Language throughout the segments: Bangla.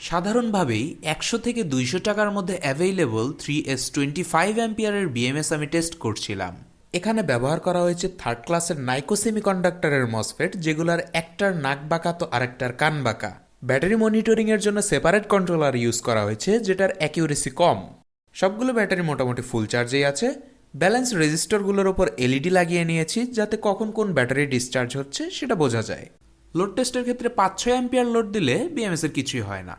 সাধারণভাবেই একশো থেকে দুইশো টাকার মধ্যে available three S twenty five অ্যাম্পিয়ারের বিএমএস আমি টেস্ট করছিলাম। এখানে ব্যবহার করা হয়েছে থার্ড ক্লাসের নাইকো সেমিকন্ডাক্টরের মসফেট যেগুলোর একটার নাক বাঁকা তো আরেকটার কান বাঁকা। ব্যাটারি মনিটরিং এর জন্য সেপারেট কন্ট্রোলার ইউজ করা হয়েছে, যেটার অ্যাকিউরেসি কম। সবগুলো ব্যাটারি মোটামুটি ফুল চার্জেই আছে। ব্যালেন্স রেজিস্টারগুলোর ওপর এলইডি লাগিয়ে নিয়েছি, যাতে কখন কোন ব্যাটারি ডিসচার্জ হচ্ছে সেটা বোঝা যায়। লোড টেস্টের ক্ষেত্রে পাঁচ ছয় অ্যাম্পিয়ার লোড দিলে বিএমএস এর কিছুই হয় না।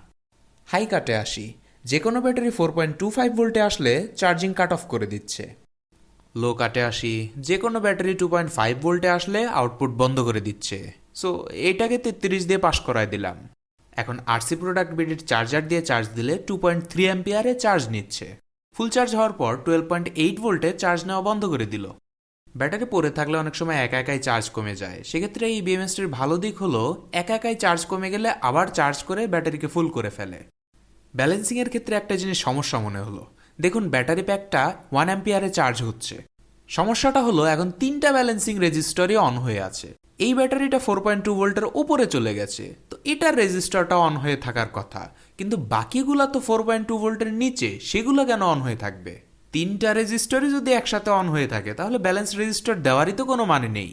হাই কাটে আসি। যে কোনো battery four point two five ভোল্টে আসলে চার্জিং কাট অফ করে দিচ্ছে। লো কাটে আসি। যে কোনো ব্যাটারি টু পয়েন্ট ফাইভ ভোল্টে আসলে আউটপুট বন্ধ করে দিচ্ছে। সো এইটাকে তেত্রিশ দিয়ে পাশ করায় দিলাম। এখন আরসি প্রোডাক্ট বিডির চার্জার দিয়ে চার্জ দিলে টু পয়েন্ট থ্রি অ্যাম্পিয়ারে চার্জ নিচ্ছে। ফুল চার্জ হওয়ার পর টুয়েলভ পয়েন্ট এইট ভোল্টে চার্জ নেওয়া বন্ধ করে দিল। ব্যাটারি পড়ে থাকলে অনেক সময় একা একাই চার্জ কমে যায়। সেক্ষেত্রে এই বিএমএসটির ভালো দিক হলো, একা একাই চার্জ কমে গেলে আবার চার্জ করে ব্যাটারিকে ফুল করে ফেলে। ব্যালেন্সিংয়ের ক্ষেত্রে একটা জিনিস সমস্যা মনে হলো। দেখুন, ব্যাটারি প্যাকটা ওয়ান অ্যাম্পিয়ারে চার্জ হচ্ছে। সমস্যাটা হলো, এখন তিনটা ব্যালেন্সিং রেজিস্টরই অন হয়ে আছে। এই ব্যাটারিটা ফোর পয়েন্ট টু ভোল্টের উপরে চলে গেছে। এটার রেজিস্টরটা অন হয়ে থাকার কথা। কিন্তু বাকিগুলা তো ফোর পয়েন্ট টু ভোল্টের নিচে, সেগুলো কেন অন হয়ে থাকবে? তিনটা রেজিস্টারই যদি একসাথে অন হয়ে থাকে, তাহলে ব্যালেন্স রেজিস্টর দেওয়ারই তো কোনো মানে নেই।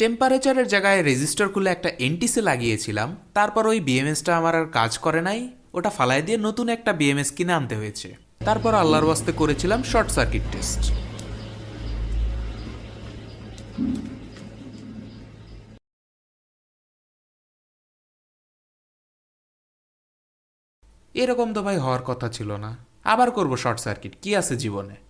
টেম্পারেচারের জায়গায় রেজিস্টার খুলে একটা এনটিসে লাগিয়েছিলাম, তারপর ওই বিএমএসটা আমার আর কাজ করে নাই, ওটা ফালাই দিয়ে নতুন একটা বিএমএস কিনে আনতে হয়েছে। তারপর আল্লাহর বাস্তে করেছিলাম শর্ট সার্কিট টেস্ট এরকম তো ভাই হওয়ার কথা ছিল না। আবার করব শর্ট সার্কিট। কি আছে জীবনে?